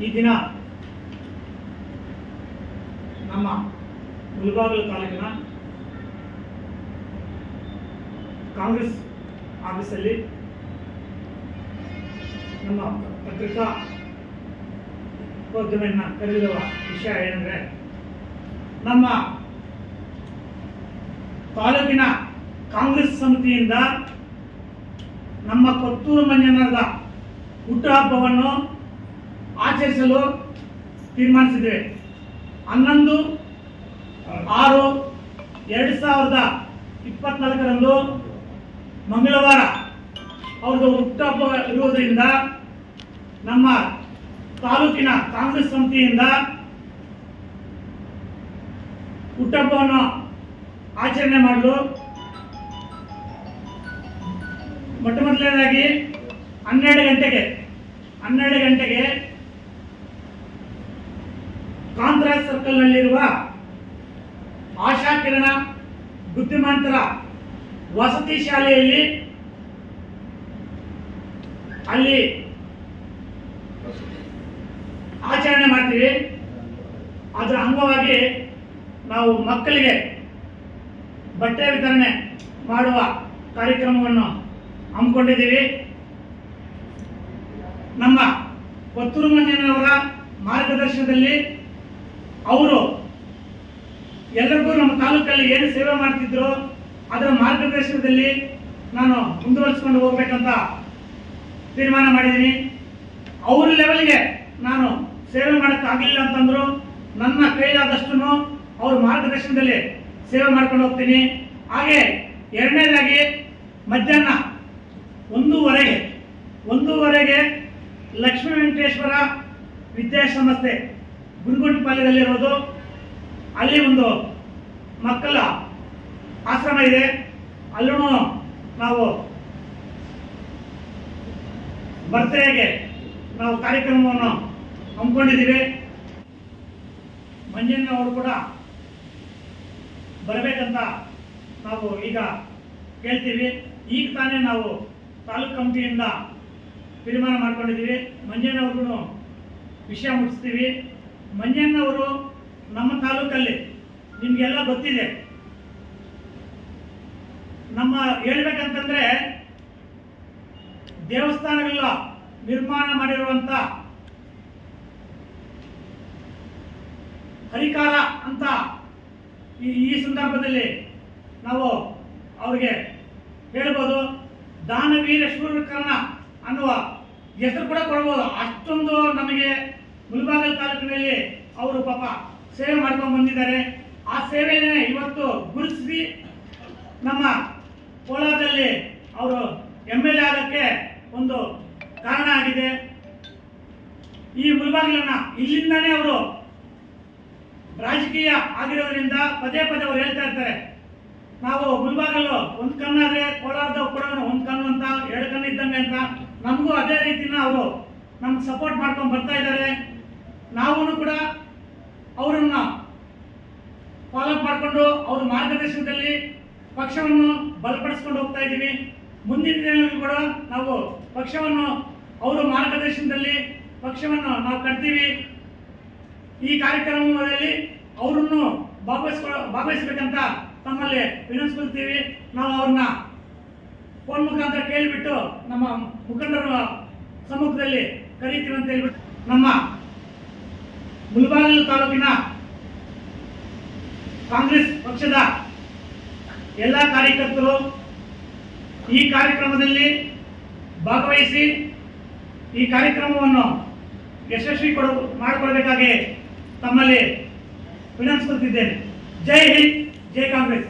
ಈ ದಿನ ನಮ್ಮ ಮುಳಬಾಗಿಲು ತಾಲೂಕಿನ ಕಾಂಗ್ರೆಸ್ ಆಫೀಸಲ್ಲಿ ನಮ್ಮ ಪತ್ರಿಕಾ ಉದ್ಯಮೆಯನ್ನು ಕರೆದಿರುವ ವಿಷಯ ಏನಂದರೆ ನಮ್ಮ ತಾಲೂಕಿನ ಕಾಂಗ್ರೆಸ್ ಸಮಿತಿಯಿಂದ ನಮ್ಮ ಕೊತ್ತೂರು ಮಂಜನದ ಹುಟ್ಟುಹಬ್ಬವನ್ನು ಆಚರಿಸಲು ತೀರ್ಮಾನಿಸಿದ್ದೇವೆ ಹನ್ನೊಂದು, ಆರು, ಎರಡು ಸಾವಿರದ ಇಪ್ಪತ್ನಾಲ್ಕರಂದು ಮಂಗಳವಾರ ಅವ್ರದ್ದು ಹುಟ್ಟುಹಬ್ಬ ಇರುವುದರಿಂದ ನಮ್ಮ ತಾಲೂಕಿನ ಕಾಂಗ್ರೆಸ್ ಸಮಿತಿಯಿಂದ ಹುಟ್ಟಹಬ್ಬವನ್ನು ಆಚರಣೆ ಮಾಡಲು ಮೊಟ್ಟ ಮೊದಲನೇದಾಗಿ ಹನ್ನೆರಡು ಗಂಟೆಗೆ ಹನ್ನೆರಡು ಗಂಟೆಗೆ ಕಾಂತರಾಜ್ ಸರ್ಕಲ್ನಲ್ಲಿರುವ ಆಶಾ ಕಿರಣ ಬುದ್ಧಿಮಾಂತರ ವಸತಿ ಶಾಲೆಯಲ್ಲಿ ಅಲ್ಲಿ ಆಚರಣೆ ಮಾಡ್ತೀವಿ. ಅದರ ಅಂಗವಾಗಿ ನಾವು ಮಕ್ಕಳಿಗೆ ಬಟ್ಟೆ ವಿತರಣೆ ಮಾಡುವ ಕಾರ್ಯಕ್ರಮವನ್ನು ಹಮ್ಮಿಕೊಂಡಿದ್ದೀವಿ. ನಮ್ಮ ಕೊತ್ತೂರು ಮಂಜನವರ ಮಾರ್ಗದರ್ಶನದಲ್ಲಿ ಅವರು ಎಲ್ಲರಿಗೂ ನಮ್ಮ ತಾಲೂಕಲ್ಲಿ ಏನು ಸೇವೆ ಮಾಡ್ತಿದ್ರು, ಅದರ ಮಾರ್ಗದರ್ಶನದಲ್ಲಿ ನಾನು ಮುಂದುವರಿಸ್ಕೊಂಡು ಹೋಗ್ಬೇಕಂತ ತೀರ್ಮಾನ ಮಾಡಿದ್ದೀನಿ. ಅವ್ರ ಲೆವೆಲ್ಗೆ ನಾನು ಸೇವೆ ಮಾಡೋಕ್ಕಾಗಲಿಲ್ಲ ಅಂತಂದ್ರು, ನನ್ನ ಕೈಲಾದಷ್ಟು ಅವ್ರ ಮಾರ್ಗದರ್ಶನದಲ್ಲಿ ಸೇವೆ ಮಾಡ್ಕೊಂಡು ಹೋಗ್ತೀನಿ. ಹಾಗೆ ಎರಡನೇದಾಗಿ ಮಧ್ಯಾಹ್ನ ಒಂದೂವರೆಗೆ ಒಂದೂವರೆಗೆ ಲಕ್ಷ್ಮೀ ವೆಂಕಟೇಶ್ವರ ವಿದ್ಯಾಸಂಸ್ಥೆ ಗುರುಗುಂಟಪಾಳ್ಯದಲ್ಲಿರೋದು, ಅಲ್ಲಿ ಒಂದು ಮಕ್ಕಳ ಆಶ್ರಮ ಇದೆ. ಅಲ್ಲೂ ನಾವು ಬರ್ತೇಗೆ ನಾವು ಕಾರ್ಯಕ್ರಮವನ್ನು ಹಮ್ಮಿಕೊಂಡಿದ್ದೀವಿ. ಮಂಜಣ್ಣ ಅವರು ಕೂಡ ಬರಬೇಕಂತ ನಾವು ಈಗ ಕೇಳ್ತೀವಿ. ಈಗ ತಾನೇ ನಾವು ತಾಲೂಕು ಕಮಿಟಿಯಿಂದ ತೀರ್ಮಾನ ಮಾಡ್ಕೊಂಡಿದ್ದೀವಿ. ಮಂಜಣ್ಣವ್ರಿಗೂ ವಿಷಯ ಮುಟ್ಟಿಸ್ತೀವಿ ಮಂಜಣ್ಣವರು ನಮ್ಮ ತಾಲೂಕಲ್ಲಿ, ನಿಮಗೆಲ್ಲ ಗೊತ್ತಿದೆ. ನಮ್ಮ ಹೇಳ್ಬೇಕಂತಂದ್ರೆ, ದೇವಸ್ಥಾನಗಳ ನಿರ್ಮಾಣ ಮಾಡಿರುವಂತ ಹರಿಕಾರ ಅಂತ ಈ ಸಂದರ್ಭದಲ್ಲಿ ನಾವು ಅವ್ರಿಗೆ ಹೇಳ್ಬೋದು. ದಾನವೀರ ಶೂರಕರ್ಣ ಅನ್ನುವ ಹೆಸರು ಕೂಡ ಕೊಡ್ಬೋದು. ಅಷ್ಟೊಂದು ನಮಗೆ ಮುಳಬಾಗಲ್ ತಾಲೂಕಿನಲ್ಲಿ ಅವರು ಪಾಪ ಸೇವೆ ಮಾಡ್ಕೊಂಡು ಬಂದಿದ್ದಾರೆ. ಆ ಸೇವೆಯನ್ನೇ ಇವತ್ತು ಗುರುತಿಸಿ ನಮ್ಮ ಕೋಲಾರದಲ್ಲಿ ಅವರು ಎಂ ಎಲ್ ಎ ಆಗೋಕ್ಕೆ ಒಂದು ಕಾರಣ ಆಗಿದೆ. ಈ ಮುಳಬಾಗಿಲನ್ನ ಇಲ್ಲಿಂದಾನೇ ಅವರು ರಾಜಕೀಯ ಆಗಿರೋದ್ರಿಂದ ಪದೇ ಪದೇ ಅವ್ರು ಹೇಳ್ತಾ ಇರ್ತಾರೆ. ನಾವು ಮುಳಬಾಗಲು ಒಂದು ಕಣ್ಣಾದ್ರೆ ಕೋಲಾರದ ಕೂಡ ಒಂದು ಕಣ್ಣು ಅಂತ, ಎರಡು ಕಣ್ಣು ಇದ್ದಂಗೆ ಅಂತ. ನಮಗೂ ಅದೇ ರೀತಿನ ಅವರು ನಮ್ಗೆ ಸಪೋರ್ಟ್ ಮಾಡ್ಕೊಂಡು ಬರ್ತಾ ಇದ್ದಾರೆ. ನಾವು ಕೂಡ ಅವರನ್ನ ಫಾಲೋ ಮಾಡಿಕೊಂಡು ಅವ್ರ ಮಾರ್ಗದರ್ಶನದಲ್ಲಿ ಪಕ್ಷವನ್ನು ಬಲಪಡಿಸ್ಕೊಂಡು ಹೋಗ್ತಾ ಇದ್ದೀವಿ. ಮುಂದಿನ ದಿನಗಳಲ್ಲಿ ಕೂಡ ನಾವು ಪಕ್ಷವನ್ನು ಅವರ ಮಾರ್ಗದರ್ಶನದಲ್ಲಿ ಪಕ್ಷವನ್ನು ನಾವು ಕಟ್ತೀವಿ. ಈ ಕಾರ್ಯಕ್ರಮದಲ್ಲಿ ಅವರನ್ನು ಭಾಗವಹಿಸ್ಕೊ, ಭಾಗವಹಿಸ್ಬೇಕಂತ ತಮ್ಮಲ್ಲಿ ವಿನಂತಿಸ್ಕೊಳ್ತೀವಿ. ನಾವು ಅವ್ರನ್ನ ಫೋನ್ ಮುಖಾಂತರ ಕೇಳಿಬಿಟ್ಟು ನಮ್ಮ ಮುಖಂಡರ ಸಮ್ಮುಖದಲ್ಲಿ ಕರೀತೀವಿ ಅಂತ ಹೇಳ್ಬಿಟ್ಟು ನಮ್ಮ ಮುಳಬಾಗಿಲು ತಾಲೂಕಿನ ಕಾಂಗ್ರೆಸ್ ಪಕ್ಷದ ಎಲ್ಲ ಕಾರ್ಯಕರ್ತರು ಈ ಕಾರ್ಯಕ್ರಮದಲ್ಲಿ ಭಾಗವಹಿಸಿ ಈ ಕಾರ್ಯಕ್ರಮವನ್ನು ಯಶಸ್ವಿ ಕೊಡ ಮಾಡಿಕೊಳ್ಬೇಕಾಗಿ ತಮ್ಮಲ್ಲಿ ವಿನಂತಿಸುತ್ತಿದ್ದೇನೆ ಜೈ ಹಿಂದ್, ಜೈ ಕಾಂಗ್ರೆಸ್.